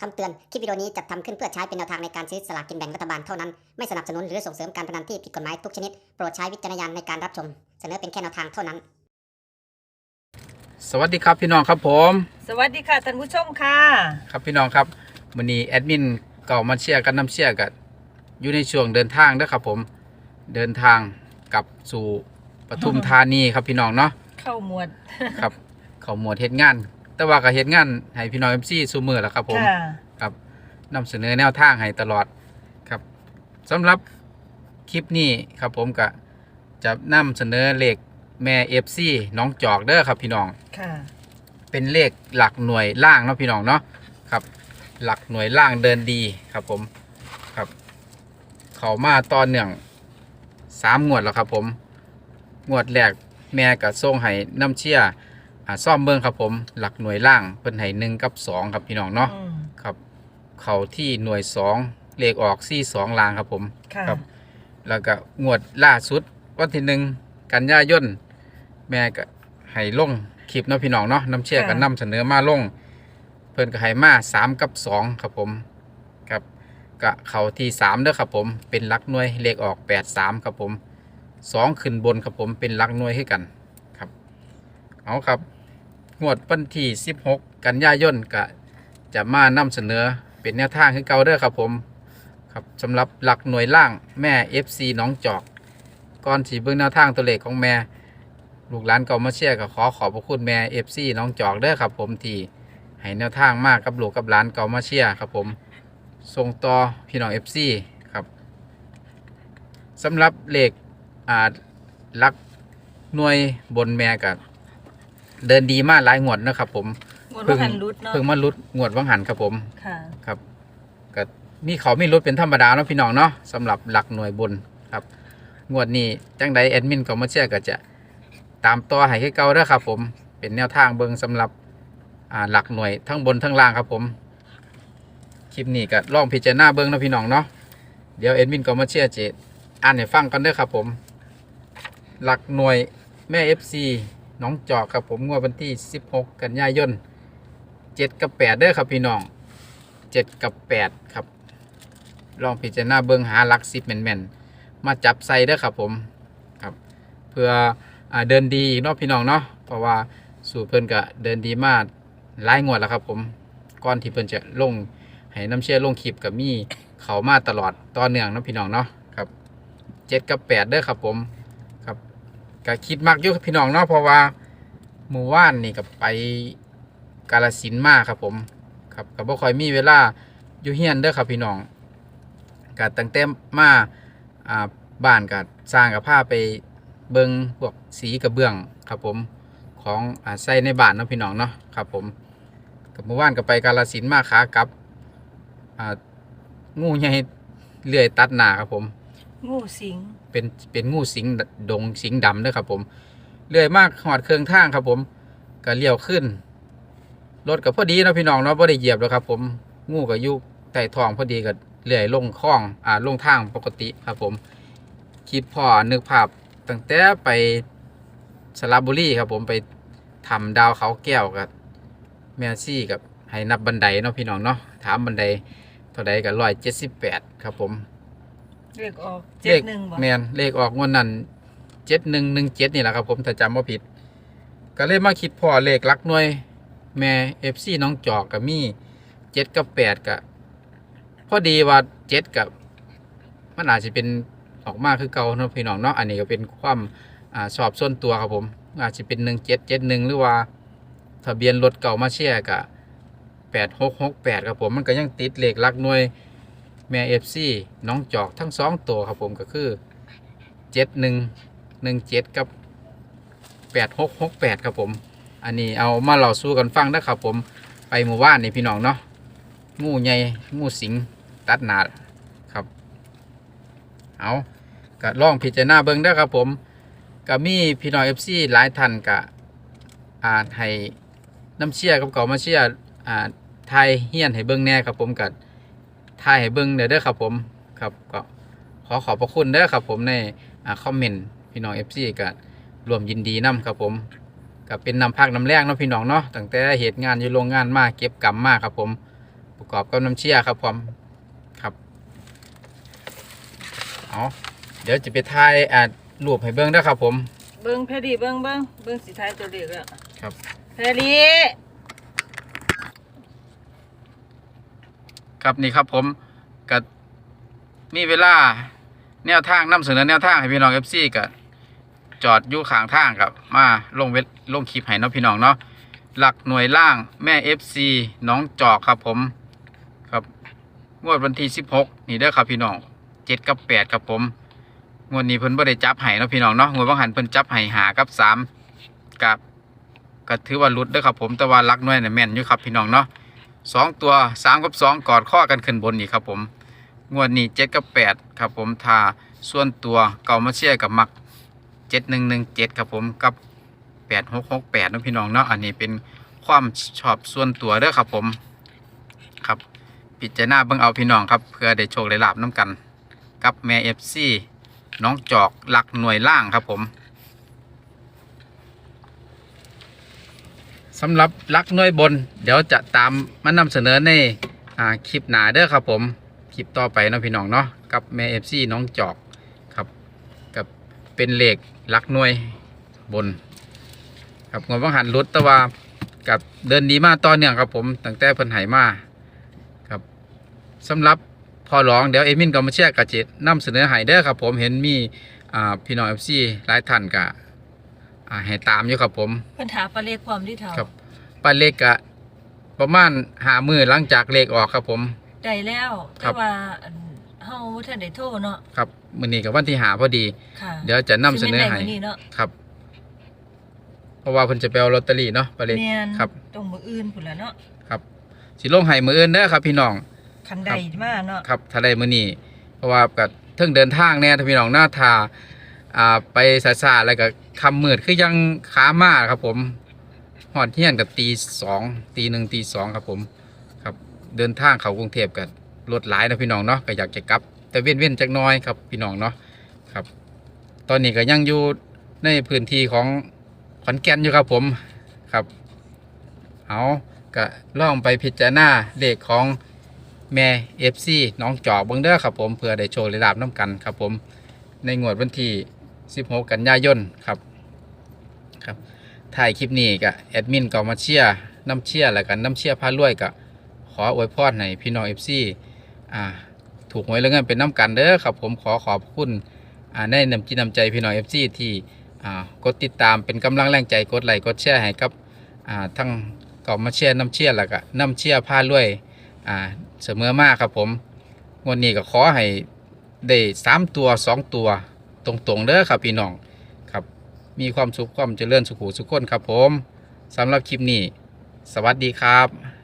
คำเตือน คลิปวิดีโอนี้จัดทำขึ้นเพื่อใช้เป็นแนวทางในการซื้อสลากกินแบ่งรัฐบาลเท่านั้น ไม่สนับสนุนหรือส่งเสริมการพนันที่ผิดกฎหมายทุกชนิด โปรดใช้วิจารณญาณในการรับชม เสนอเป็นแค่แนวทางเท่านั้น สวัสดีครับพี่น้องครับผมสวัสดีค่ะท่านผู้ชมค่ะครับพี่น้องครับวันนี้แอดมินเก่ามาเชียร์กันน้ำเชียร์กันอยู่ในช่วงเดินทางเด้อครับผมเดินทางกลับสู่ปทุมธานีครับพี่น้องเนาะเข้าหมวดครับเขาหมวดเฮ็ดงาน แต่ว่าก็เฮ็ดงานให้พี่น้องเอ็มซีซูมือแหล้วครับผมค่ะครับนำเสนอแนวทางให้ตลอดครับสำหรับคลิปนี้ครับผมก็จะนำเสนอเลขแม่เอฟซีน้องจอกเด้อครับพี่น้อง ค่ะ เป็นเลขหลักหน่วยล่างเนาะพี่น้องเนาะครับ หลักหน่วยล่างเดินดีครับผมครับ เขามาตอนเนื่องสามงวดแล้วครับผม งวดแรกแม่กับส่งให้น้ำเชี่ย อ่าซ่อมเบิ้งครับผมหลักหน่วยล่างเพิ่นให้หนึ่งกับสองครับพี่น้องเนาะอืมครับ เขาที่หน่วยสองเลขออกซี่สองลางครับผม ค่ะครับ แล้วก็งวดล่าสุดวันที่หนึ่งกันยายนแม่ก็ให้ลงคลิปเนาะพี่น้องเนาะน้ำเชี่ยกันนำเสนอมาลง เพิ่นก็ให้มาสามกับสองครับผมครับกะเขาที่สามเด้อครับผมเป็นหลักหน่วยเลขออกแปดสามครับผมสองขึ้นบนครับผมเป็นหลักหน่วยให้กันครับเอาครับ งวดวันที่สิบหกกันยายนก็จะมานำเสนอเป็นแนวทางให้เก่าเด้อครับผมครับสำหรับหลักหน่วยล่างแม่ FC น้องจอกก่อนสีเบื้องแนวทางตัวเลขของแม่ ลูกหลานเก่ามาเชียร์ก็ขอขอบพระคุณแม่ FC น้องจอกเด้อครับผมที่ให้แนวทางมากกับลูกกับหลานเก่ามาเชียร์ครับผมส่งต่อพี่น้องเอฟซีครับสำหรับเลขอ่าลักหน่วยบนแม่กับ เดินดีมากหลายงวดนะครับผมหมวดว่าหันรุดเนาะเพิ่งมาลุดงวดวังหันครับผมค่ะครับก็มีเขามีรุดเป็นธรรมดาเนาะพี่น้องเนาะสำหรับหลักหน่วยบนครับ งวดนี้จังใดแอดมินเก่ามาเชียร์ก็จะตามต่อให้คือเก่าเด้อครับ ผมเป็นแนวทางเบิงสำหรับอ่าหลักหน่วยทั้งบนทั้งล่างครับผม คลิปนี้ก็ลองพิจารณาเบิ้งนะพี่น้องเนาะเดี๋ยวเอ็ดมินก็มาเชียร์เจดอ่านให้ฟังกันเด้อครับผม หลักหน่วยแม่ FC น้องจอกครับผมงวดวันที่ 16 กันยายน7กับ8เด้อครับพี่น้อง 7 กับ 8 ครับ ลองพิจารณาเบิ้งหาลักสิบแม่นๆมาจับใส่เด้อครับผมครับ เพื่ออเดินดีอีกเนาะพี่น้องเนาะเพราะว่าสู่เพิ่นก็เดินดีมากหลายงวดแล้วครับผมก่อนที่เพิ่นจะลงให้น้ำเชื่อลงคลิปกับมีเขามาตลอดต่อเนื่องนะพี่น้องเนาะครับเจ็ดกับแปดเด้อครับผม ก็คิดมากอยู่ครับพี่น้องเนาะเพราะว่าหมู่ว่านนี่กับไปกาลสินมาครับผมครับก็บ่คอยมีเวลาอยู่เฮียนเด้อครับพี่น้องก็ตั้งแต่มาอ่าบ้านก็สร้างกับผ้าไปเบิงพวกสีกระเบื้องครับผมของอาใส่ในบ้านเนาะพี่น้องเนาะครับผมกับเมื่อวานก็ไปกาลสินมาขากับอ่างูใหญ่เลื่อยตัดหนาครับผม งูสิงเป็นเป็นงูสิงดงสิงดำเด้อครับผมเลื่อยมากหอดเครื่องทางครับผมก็เลี้ยวขึ้นรถก็พอดีนะพี่น้องเนาะบ่ได้เหยียบแล้วครับ ผมงูก็อยู่ใต้ท้องพอดีก็เลื่อยลงคลองอ่าลงทางปกติครับผมคิดพ่อนึกภาพตั้งแต่ไปสระบุรีครับผมไปทำดาวเขาแก้วกับแมซี่กับให้นับบันไดเนาะพี่น้องเนาะถามบันไดเท่าใดกับร้อยเจ็ดสิบแปดครับผม เลขออกเจ็ดหนึ่งบ่แมนเลขออกงวดนั้นเจ็ดหนึ่งหนึ่งเจ็ดนี่แหละครับผมถ้าจำว่าผิด ก็เลยมาคิดพอเลขลักหน่วย แม่เอฟซีน้องจอกกับมี่เจ็ดกับแปดกับพอดีว่าเจ็ดกับ มันอาจจะเป็นออกมาคือเก่าเนาะพี่น้องเนาะอันนี้ก็เป็นความอ่าชอบส่วนตัวครับผม อาจจะเป็นหนึ่งเจ็ดเจ็ดหนึ่งหรือว่า ทะเบียนรถเก่ามาเชียร์กะแปดหกหกแปดครับผมมันก็ยังติดเลขลักหน่วย แม่เอฟซีน้องจอกทั้งสองตัวครับผมก็คือเจ็ดหนึ่งหนึ่งเจ็ดกับแปดหกหกแปดครับผม อันนี้เอามาเล่าสู้กันฟังนะครับผมไปหมู่บ้านนี่พี่น้องเนาะงูใหญ่งูสิงตัดหนาครับ เอาก็ลองพิจารณาเบิ้งได้ครับผมก็มีพี่น้องเอฟซีหลายท่านกะอ่าให้น้ำเชี่ยกับเก่ามาเชี่ยอ่าไทยเฮียนให้เบิ้งแน่ครับผมกับ ไทยให้เบิ้งเด้อเด้อครับผมครับก็ขอขอบพระคุณเด้อครับผมในอ่าคอมเมนต์พี่น้องเอฟซีก็รวมยินดีนํครับผมก็เป็นนำพักนำแรงเนาะพี่น้องเนาะตั้งแต่เหตุงานอยู่โรงงานมาเก็บกรรมมากครับผม ประกอบกับน้ำเชี่ยครับผมครับเอาเดี๋ยวจะไปถ่ายอ่ารูปให้เบิ่งเด้อครับผม เบิ้งแพรดีเบิ้งเบิ้งเบิ้งสีท้ายตัวเด็กแล้วครับแพรดี ครับนี่ครับผมก็มีเวลาแนวทางนำเสนอแนวทางให้พี่น้อง FC ก็จอดอยู่ข้างทางครับมาลงเวทลงคลิปให้เนาะพี่น้องเนาะหลักหน่วยล่างแม่ FC น้องจอกครับผมครับงวดวันที่16นี่เด้อครับพี่น้อง7กับ8ครับผมงวดนี้เพิ่นบ่ได้จับให้เนาะพี่น้องเนาะงวดบางหันเพิ่นจับให้หากับ3กับก็ถือว่าลุดเด้อครับผมแต่ว่าลักหน่วยน่ะแม่นอยู่ครับพี่น้องเนาะ สองตัวสามกับสองกอดข้อกันขึ้นบนนี่ครับผมงวดนี้เจ็ดกับแปดครับผมทาส่วนตัวเก่ามาเชียกับมักเจ็ดหนึ่งหนึ่งเจ็ดครับผมกับแปดหกหกแปดนะพี่น้องเนาะอันนี้เป็นความชอบส่วนตัวเด้อครับผมครับพิดใจารณาเบิ่งเอาพี่น้องครับเพื่อได้โชคได้ลาบน้ำกัน กับแม่เอฟซีน้องจอกหลักหน่วยล่างครับผม สำหรับลักหน่วยบน เดี๋ยวจะตามมานำเสนอในอคลิปหนาเด้อครับผมคลิปต่อไปนะพี่น้องเนาะกับแม่เอฟซีน้องจอกครับกับเป็นเหล็กลักหน่วยบนครับงวดวังหันรุดต่ว่ากับเดินดีมากต่อเนื่องครับผมตั้งแต่เพิ่นไหมาครับสำหรับพอร้องเดี๋ยวเอมินก็มาเชียร์กับเจ็ดนำเสนอให้เด้อครับผมเห็นมีพี่น้องเอฟซีหลายท่านกะ อ่าให้ตามอยู่ครับผม ปัญหาปลาเล็กความที่เท่าครับ ป้าเล็กกะประมาณหามือหลังจากเลขออกครับผม ได้แล้วครัแต่บ ว่าอันเฮาบ่ทันได้โทรเนาะครับมื้อนี้กับวันที่หาพอดี ค่ะเดี๋ยวจะนำเสนอสิให้แม่ได้มื้อนี้เนาะครับ เพราะว่าเพิ่นจะไปเอาลอตเตอรี่เนาะป้าเล็ก แม่นครับ ตรงมื้ออื่นพุ่นล่ะเนาะครับสิลงให้มื้ออื่นเด้อครับ พี่น้อง คันใดมาเนาะครับถ้าได้มื้อนี้เพราะว่ากับเทิงเดินทางแน่ถ้าพี่น้องหน้าทาอ่าไปสายๆแล้วก็ คำมืดคือยังขามาครับผมฮอดเที่ยงกับตีสองตีหนึ่งตีสองครับผม ครับเดินทางเข้ากรุงเทพกับรถหลายนะพี่น้องเนาะก็อยากจะกลับ แต่เว้นเว้นจักน้อยครับพี่น้องเนาะครับ ตอนนี้ก็ยังอยู่ในพื้นที่ของขอนแก่นอยู่ครับผมครับเอาก็ล่องไปพิจารณาเลขของแม่เอฟซีน้องจอกเบิ้งเด้อครับผมเพื่อได้โชว์ระดับน้ำกันครับผมในงวดวันที่ 16 กันยายนครับ ครับถ่ายคลิปนี้ก็แอดมินก็มาเชียร์น้ำเชียร์แล้วกันน้ำเชียร์พารวยก็ขออวยพรให้พี่น้องเอฟซีอ่าถูกหวยแล้วเงินเป็นน้ำกันเด้อครับผมขอขอบคุณอ่าในน้ำจิตน้ำใจพี่น้องเอฟซีที่อ่ากดติดตามเป็นกำลังแรงใจกดไลค์กดแชร์ให้กับอ่าทั้งกอมาเชียร์น้ำเชียร์แล้วก็น้ำเชียร์ผ้ารวยอ่าเสมอมากครับผมวันนี้ก็ขอให้ได้สามตัวสองตัวตรงๆเด้อครับพี่น้อง มีความสุขความเจริญสุขุสุขคนครับผมสำหรับคลิปนี้ สวัสดีครับ